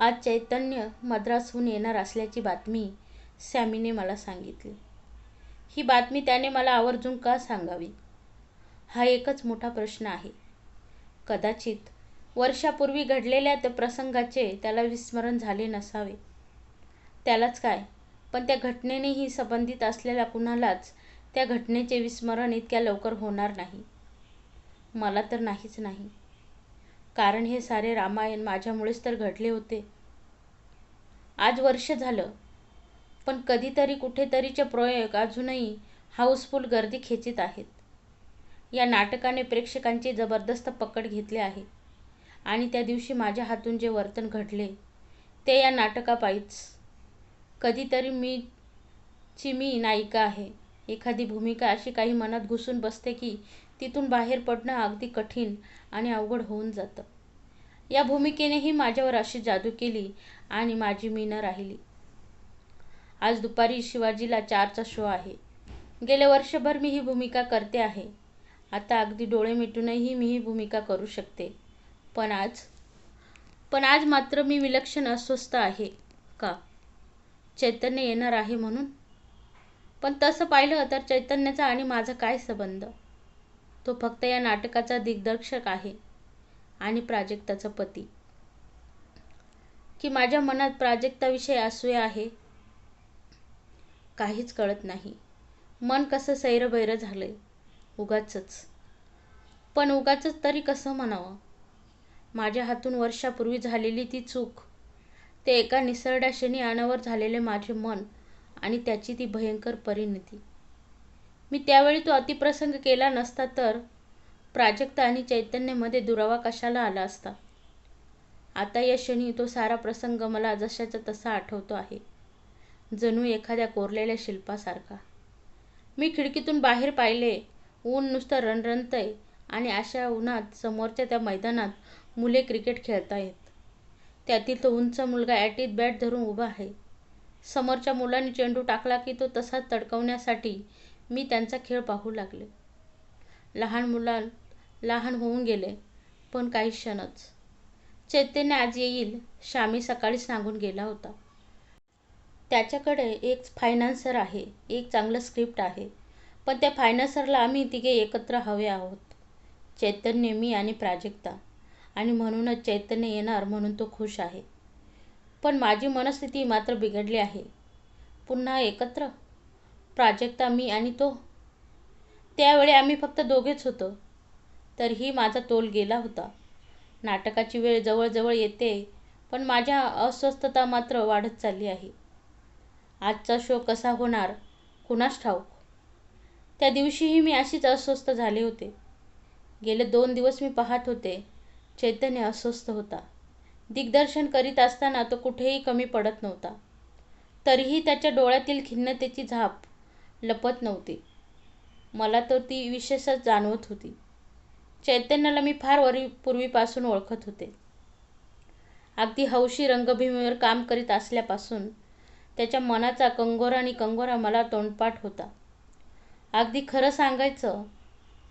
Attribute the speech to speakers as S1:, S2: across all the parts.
S1: आज चैतन्य मद्रासहून येणार असल्याची बातमी सॅमीने मला सांगितली. ही बातमी त्याने मला आवर्जून का सांगावी, हा एकच मोठा प्रश्न आहे. कदाचित वर्षापूर्वी घडलेल्या त्या प्रसंगाचे त्याला विस्मरण झाले नसावे. त्यालाच काय, पण त्या घटनेनेही संबंधित असलेल्या कुणालाच त्या घटनेचे विस्मरण इतक्या लवकर होणार नाही. मला तर नाहीच नाही. कारण हे सारे रामायण माझ्यामुळेच तर घडले होते. आज वर्ष झालं, पण कधीतरी कुठेतरीचे प्रयोग अजूनही हाऊसफुल गर्दी खेचीत आहेत. या नाटकाने प्रेक्षकांची जबरदस्त पकड घेतली आहे आणि त्या दिवशी माझ्या हातून जे वर्तन घडले ते या नाटकापायीच. कधीतरी मी ची मी नायिका आहे. एखादी भूमिका अशी काही मनात घुसून बसते की तिथून बाहेर पडणं अगदी कठीण आणि अवघड होऊन जातं. या भूमिकेनेही माझ्यावर अशी जादू केली आणि माझी मी न राहिली. आज दुपारी शिवाजीला चारचा शो आहे. गेले वर्षभर मी ही भूमिका करते आहे. आता अगदी डोळे मिटूनही मी ही भूमिका करू शकते. पण आज? पण आज मात्र मी विलक्षण अस्वस्थ आहे. का? चैतन्य येणार आहे म्हणून? पण तसं पाहिलं तर चैतन्याचा आणि माझा काय संबंध? तो फक्त या नाटकाचा दिग्दर्शक आहे आणि प्राजक्ताचा पती. की माझ्या मनात प्राजक्ताविषयी असूय आहे? काहीच कळत नाही. मन कसं सैरभैर झालंय. उगाचच. पण उगाच तरी कसं म्हणावं? माझ्या हातून वर्षापूर्वी झालेली ती चूक, ते एका निसरड्या क्षणी अनावर झालेले माझे मन आणि त्याची ती भयंकर परिणती. मी त्यावेळी तो अतिप्रसंग केला नसता तर प्राजक्ता आणि चैतन्यमध्ये दुरावा कशाला आला असता? आता या क्षणी तो सारा प्रसंग मला जशाचा तसा आठवतो आहे. जणू एखाद्या कोरलेल्या शिल्पासारखा. मी खिडकीतून बाहेर पाहिले. ऊन नुसतं रणरणतंय आणि अशा उन्हात समोरच्या त्या मैदानात मुले क्रिकेट खेळतायत. त्यातील तो उंच मुलगा ॲटीत बॅट धरून उभा आहे. समोरच्या मुलांनी चेंडू टाकला की तो तसाच तडकवण्यासाठी मी त्यांचा खेळ पाहू लागले. लहान मुला लहान होऊन गेले, पण काही क्षणच. चैतन्य आज येईल, शामी सकाळीच सांगून गेला होता. त्याच्याकडे एक फायनान्सर आहे. एक चांगलं स्क्रिप्ट आहे. पण त्या फायनान्सरला आम्ही तिघे एकत्र हवे आहोत. चैतन्य, मी आणि प्राजक्ता. आणि म्हणूनच चैतन्य येणार म्हणून तो खुश आहे. पण माझी मनस्थिती मात्र बिघडली आहे. पुन्हा एकत्र? प्राजक्ता, मी आणि तो? त्यावेळी आम्ही फक्त दोघेच होतो. तरीही माझा तोल गेला होता. नाटकाची वेळ जवळजवळ येते पण माझ्या अस्वस्थता मात्र वाढत चालली आहे. आजचा शो कसा होणार कुणास ठाऊक? त्या दिवशीही मी अशीच अस्वस्थ झाले होते. गेले दोन दिवस मी पाहत होते. चैतन्य अस्वस्थ होता. दिग्दर्शन करीत असताना तो कुठेही कमी पडत नव्हता. तरीही त्याच्या डोळ्यातील खिन्नतेची झाप लपत नव्हते मला तर ती विशेषच जाणवत होती. चैतन्याला मी फार वरी पूर्वीपासून ओळखत होते. अगदी हौशी रंगभूमीवर काम करीत असल्यापासून त्याच्या मनाचा कंगोरा आणि कंगोरा मला तोंडपाठ होता. अगदी खरं सांगायचं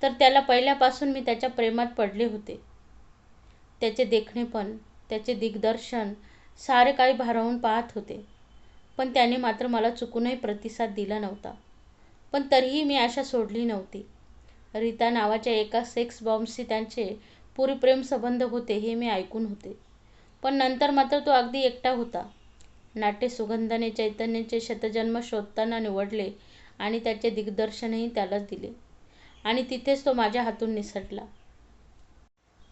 S1: तर त्याला पहिल्यापासून मी त्याच्या प्रेमात पडले होते. त्याचे देखणेपण, त्याचे दिग्दर्शन सारे काही भारावून पाहत होते. पण त्याने मात्र मला चुकूनही प्रतिसाद दिला नव्हता. पण तरीही मी आशा सोडली नव्हती. रीता नावाच्या एका सेक्स बॉम्बशी त्यांचे पूर्वी प्रेमसंबंध होते हे मी ऐकून होते. पण नंतर मात्र तो अगदी एकटा होता. नाट्य सुगंधाने चैतन्याचे शतजन्म शोधताना निवडले आणि त्याचे दिग्दर्शनही त्यालाच दिले आणि तिथेच तो माझ्या हातून निसटला.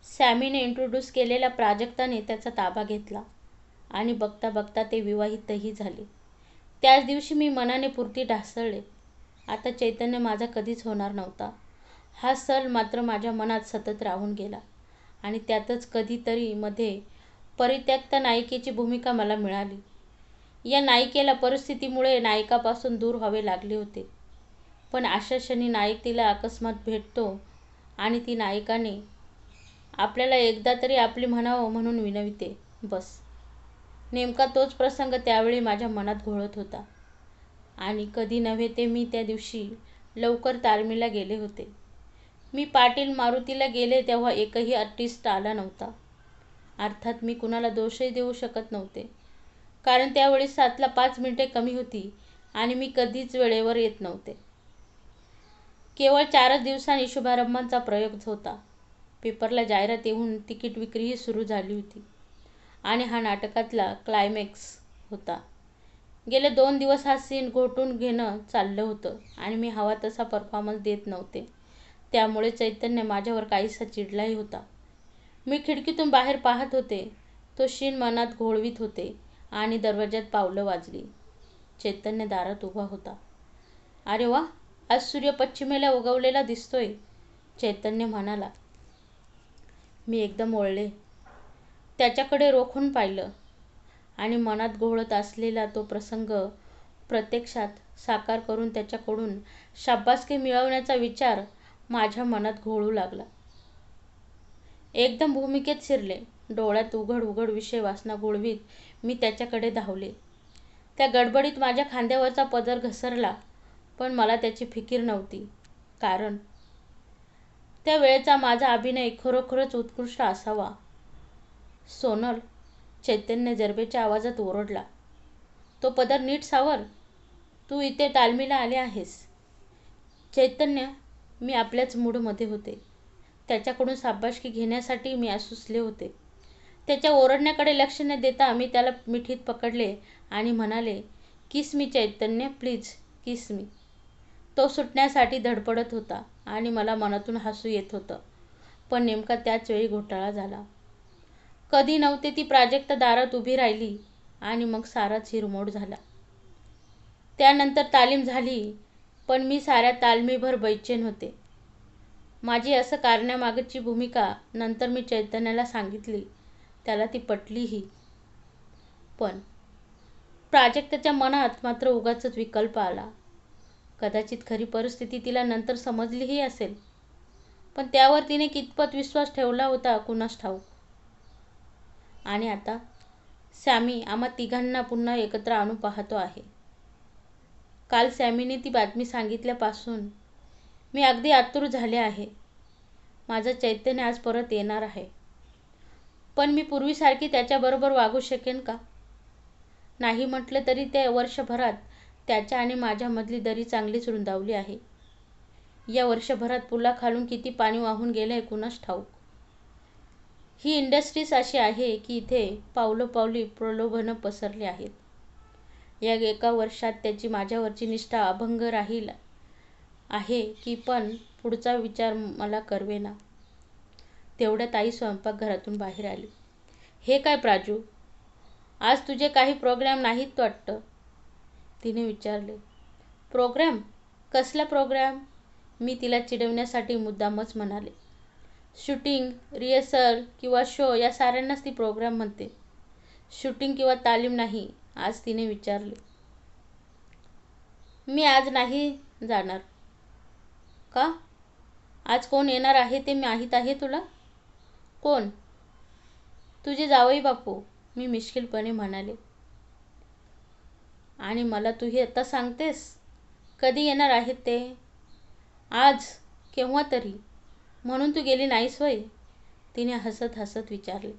S1: सॅमीने इंट्रोड्यूस केलेल्या प्राजक्ताने त्याचा ताबा घेतला आणि बघता बघता ते विवाहितही झाले. त्याच दिवशी मी मनाने पुरती ढासळले. आता चैतन्य माझा कधीच होणार नव्हता हा सल मात्र माझ्या मनात सतत राहून गेला आणि त्यातच कधीतरी मध्ये परित्यक्ता नायिकेची भूमिका मला मिळाली. या नायिकेला परिस्थितीमुळे नायकापासून दूर व्हावे लागले होते. पण अशा क्षणी नायक तिला अकस्मात भेटतो आणि ती नायकाने आपल्याला एकदा तरी आपली म्हणावं म्हणून विनविते. बस. नेमका तोच प्रसंग त्यावेळी माझ्या मनात घोळत होता. आणि कधी नव्हे ते मी त्या दिवशी लवकर तालमीला गेले होते. मी पाटील मारुतीला गेले तेव्हा एकही आर्टिस्ट आला नव्हता. अर्थात मी कुणाला दोषही देऊ शकत नव्हते. कारण त्यावेळी सातला पाच मिनिटे कमी होती आणि मी कधीच वेळेवर येत नव्हते. केवळ चारच दिवसांनी शुभारंभांचा प्रयोग होता. पेपरला जाहिरात येऊन तिकीट विक्रीही सुरू झाली होती. आणि हा नाटकातला क्लायमॅक्स होता. गेले दोन दिवस हा सीन घोटून घेणं चाललं होतं आणि मी हवा तसा परफॉर्मन्स देत नव्हते. त्यामुळे चैतन्य माझ्यावर काहीसा चिडलाही होता. मी खिडकीतून बाहेर पाहत होते. तो शीन मनात घोळवीत होते आणि दरवाज्यात पावलं वाजली. चैतन्य दारात उभा होता. अरे वा! आज सूर्य पश्चिमेला उगवलेला दिसतोय चैतन्य म्हणाला. मी एकदम ओळले. त्याच्याकडे रोखून पाहिलं. आणि मनात घोळत असलेला तो प्रसंग प्रत्यक्षात साकार करून त्याच्याकडून शाब्बासकी मिळवण्याचा विचार माझ्या मनात घोळू लागला. एकदम भूमिकेत शिरले. डोळ्यात उघड उघड विषय वासना गुळवीत मी त्याच्याकडे धावले. त्या गडबडीत माझ्या खांद्यावरचा पदर घसरला पण मला त्याची फिकीर नव्हती. कारण त्या वेळेचा माझा अभिनय खरोखरच उत्कृष्ट असावा. सोनल चैतन्य जरबेच्या आवाजात ओरडला तो पदर नीट सावर तू इथे तालमीला आले आहेस. चैतन्य मी आपल्याच मूडमध्ये होते. त्याच्याकडून साबाशकी घेण्यासाठी मी असुसले होते. त्याच्या ओरडण्याकडे लक्ष न देता मी त्याला मिठीत पकडले आणि म्हणाले किस मी चैतन्य? प्लीज किस मी? तो सुटण्यासाठी धडपडत होता आणि मला मनातून हसू येत होतं. पण नेमका त्याच वेळी घोटाळा झाला. कधी नव्हते ती प्राजक्ता दारात उभी राहिली आणि मग साराच हिरमोड झाला. त्यानंतर तालीम झाली पण मी साऱ्या तालमीभर बैचेन होते. माझी असं कारण्यामागची भूमिका नंतर मी चैतन्याला सांगितली. त्याला ती पटलीही. पण प्राजक्ताच्या मनात मात्र उगाच विकल्प आला. कदाचित खरी परिस्थिती तिला नंतर समजलीही असेल. पण त्यावर तिने कितपत विश्वास ठेवला होता कुणास ठाऊक? आणि आता सॅमी आम्हा तिघांना पुन्हा एकत्र आणू पाहतो आहे. काल सॅमीने ती बातमी सांगितल्यापासून मी अगदी आतुर झाले आहे. माझं चैतन्य आज परत येणार आहे. पण मी पूर्वीसारखी त्याच्याबरोबर वागू शकेन का? नाही म्हटलं तरी त्या वर्षभरात त्याच्या आणि माझ्यामधली दरी चांगलीच रुंदावली आहे. या वर्षभरात पुला खालून किती पाणी वाहून गेलं आहे कुणास ठाऊक? ही इंडस्ट्रीज अशी आहे की इथे पावलोपावली प्रलोभनं पसरली आहेत. या एका वर्षात त्याची माझ्यावरची निष्ठा अभंग राहील आहे की पण पुढचा विचार मला करवेना. तेवढ्यात आई स्वयंपाकघरातून बाहेर आली. हे काय प्राजू? आज तुझे काही प्रोग्रॅम नाहीत वाटतं? तिने विचारले. प्रोग्रॅम? कसला प्रोग्रॅम? मी तिला चिडवण्यासाठी मुद्दामच म्हणाले. शूटिंग रिहर्सल किंवा शो या साऱ्यांनाच ती प्रोग्राम म्हणते. शूटिंग किंवा तालीम नाही आज तिने विचारले. मी आज नाही जाणार. का? आज कोण येणार आहे ते माहीत आहे तुला? कोण? तुझे जावई बापू मी मिश्किलपणे म्हणाले. आणि मला तू हे आता सांगतेस? कधी येणार आहेत ते? आज केव्हा तरी. म्हणून तू गेली नाहीस होय? तिने हसत हसत विचारले.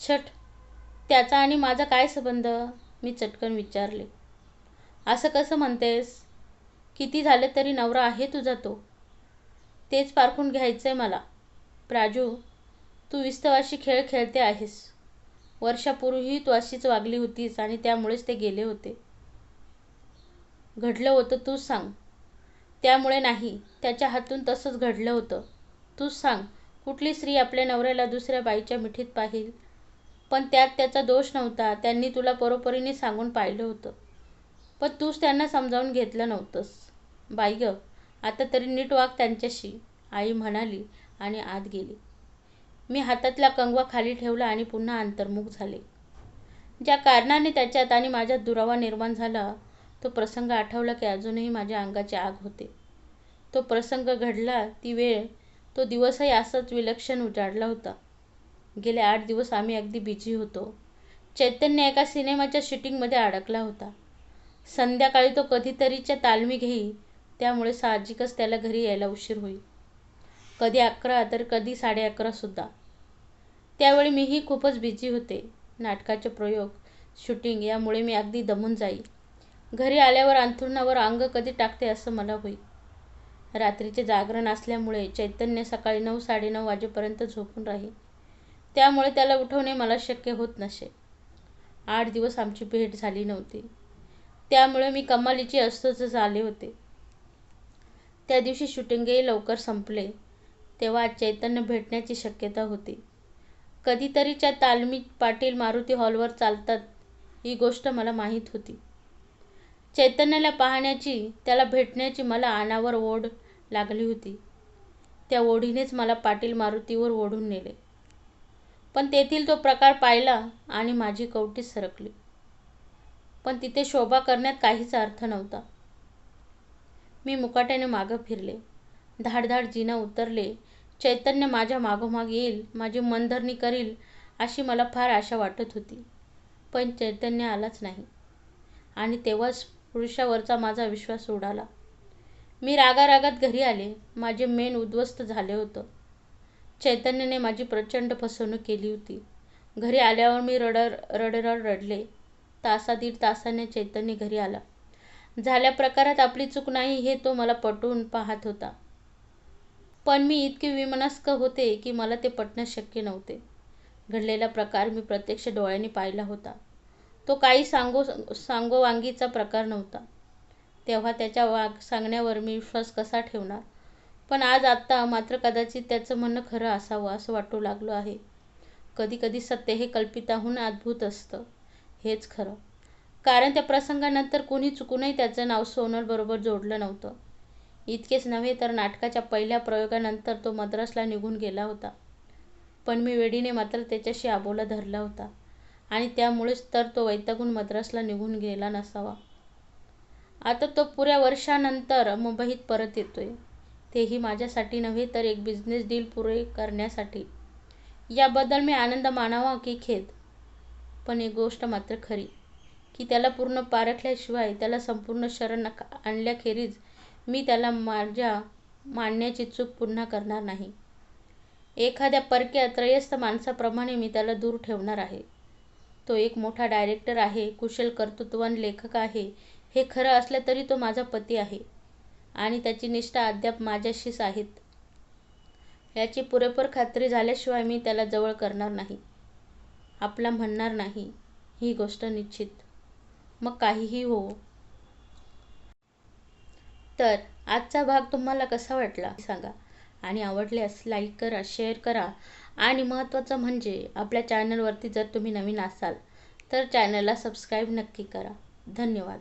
S1: छट त्याचा आणि माझा काय संबंध? मी चटकन विचारले. असं कसं म्हणतेस? किती झाले तरी नवरा आहे तुझा तो. तेच पारखून घ्यायचं आहे मला. प्राजू तू विस्तवाशी खेळ खेळते आहेस. वर्षापूर्वीही तू अशीच वागली होतीस आणि त्यामुळेच ते गेले होते. घडलं होतं तूच सांग. त्यामुळे नाही त्याच्या हातून तसंच घडलं होतं. तूच सांग कुठली स्त्री आपल्या नवऱ्याला दुसऱ्या बाईच्या मिठीत पाहिल? पण त्यात त्याचा दोष नव्हता त्यांनी तुला परोपरीने सांगून पाहिलं होतं. पण तूच त्यांना समजावून घेतलं नव्हतंस. बाई ग आता तरी नीट वाग त्यांच्याशी आई म्हणाली आणि आत गेली. मी हातातला कंगवा खाली ठेवला आणि पुन्हा अंतर्मुख झाले. ज्या कारणाने त्याच्यात आणि माझ्यात दुरावा निर्माण झाला तो प्रसंग आठवला की अजूनही माझ्या अंगाची आग होते. तो प्रसंग घडला ती वेळ तो दिवसही असाच विलक्षण उजाडला होता. गेले आठ दिवस आम्ही अगदी बिझी होतो. चैतन्य एका सिनेमाच्या शूटिंगमध्ये अडकला होता. संध्याकाळी तो कधीतरीच्या तालमी घेई त्यामुळे साहजिकच त्याला घरी यायला उशीर होईल. कधी अकरा तर कधी साडे अकरासुद्धा त्यावेळी मीही खूपच बिझी होते. नाटकाचे प्रयोग शूटिंग यामुळे मी अगदी दमून जाई. घरी आल्यावर अंथरुणावर अंग कधी टाकते असं मला होईल रात्रीचे जागरण असल्यामुळे चैतन्य सकाळी नऊ साडेनऊ वाजेपर्यंत झोपून राही त्यामुळे त्याला उठवणे मला शक्य होत नसे. आठ दिवस आमची भेट झाली नव्हती. त्यामुळे मी कमालीची अस्वस्थ झाले होते. त्या दिवशी शूटिंगही लवकर संपले तेव्हा चैतन्य भेटण्याची शक्यता होती. कधीतरीच्या तालमी पाटील मारुती हॉलवर चालतात ही गोष्ट मला माहीत होती. चैतन्याला पाहण्याची त्याला भेटण्याची मला अनावर ओढ लागली होती. त्या ओढीनेच मला पाटील मारुतीवर ओढून नेले. पण तेथील तो प्रकार पाहिला आणि माझी कवटी सरकली. पण तिथे शोभा करण्यात काहीच अर्थ नव्हता. मी मुकाट्याने मागं फिरले. धाडधाड जिना उतरले. चैतन्य माझ्या मागोमाग येईल माझी मनधरणी करील अशी मला फार आशा वाटत होती. पण चैतन्य आलाच नाही. आणि तेव्हाच पुरुषावरचा माझा विश्वास उडाला. मी रागारागात घरी आले. माझे मेन उद्ध्वस्त झाले होतं. चैतन्याने माझी प्रचंड फसवणूक केली होती. घरी आल्यावर मी रडर रडरड रडले. तासा दीड तासाने चैतन्य घरी आला. झाल्या प्रकारात आपली चूक नाही हे तो मला पटवून पाहत होता. पण मी इतके विमनस्क होते की मला ते पटणं शक्य नव्हते. घडलेला प्रकार मी प्रत्यक्ष डोळ्यांनी पाहिला होता. तो काही सांगो सांगोवांगीचा प्रकार नव्हता. तेव्हा त्याच्या वाग सांगण्यावर मी विश्वास कसा ठेवणार? पण आज आत्ता मात्र कदाचित त्याचं म्हणणं खरं असावं असं वाटू लागलं आहे. कधीकधी सत्य हे कल्पिताहून अद्भुत असतं. हेच खरं. कारण त्या प्रसंगानंतर कोणी चुकूनही त्याचं नाव सोनलबरोबर जोडलं नव्हतं. इतकेच नव्हे तर नाटकाच्या पहिल्या प्रयोगानंतर तो मद्रासला निघून गेला होता. पण मी वेडीने मात्र त्याच्याशी आबोला धरला होता. आणि त्यामुळेच तर तो वैतागून मद्रासला निघून गेला नसावा. आता तो पुऱ्या वर्षानंतर मुंबईत परत येतोय. तेही माझ्यासाठी नव्हे तर एक बिझनेस डील पुरे करण्यासाठी. याबद्दल मी आनंद मानावा की खेद. पण एक गोष्ट मात्र खरी की त्याला पूर्ण पारखल्याशिवाय त्याला संपूर्ण शरण आणल्याखेरीज मी त्याला माझ्या मानण्याची चूक पुन्हा करणार नाही. एखाद्या परक्या त्रयस्थ माणसाप्रमाणे मी त्याला दूर ठेवणार आहे. तो एक मोठा डायरेक्टर आहे कुशल कर्तृत्ववान लेखक आहे. हे खरं असलं तरी तो माझा पती आहे. आणि त्याची निष्ठा अद्याप माझ्याशीच आहेत. याची पुरेपूर खात्री झाल्याशिवाय मी त्याला जवळ करणार नाही. आपला म्हणणार नाही ही गोष्ट निश्चित. मग काहीही हो. तर आजचा भाग तुम्हाला कसा वाटला? सांगा. आणि आवडल्यास लाईक करा शेअर करा. आणि महत्त्वाचं म्हणजे आपल्या चॅनलवरती जर तुम्ही नवीन असाल तर चॅनलला सबस्क्राईब नक्की करा. धन्यवाद.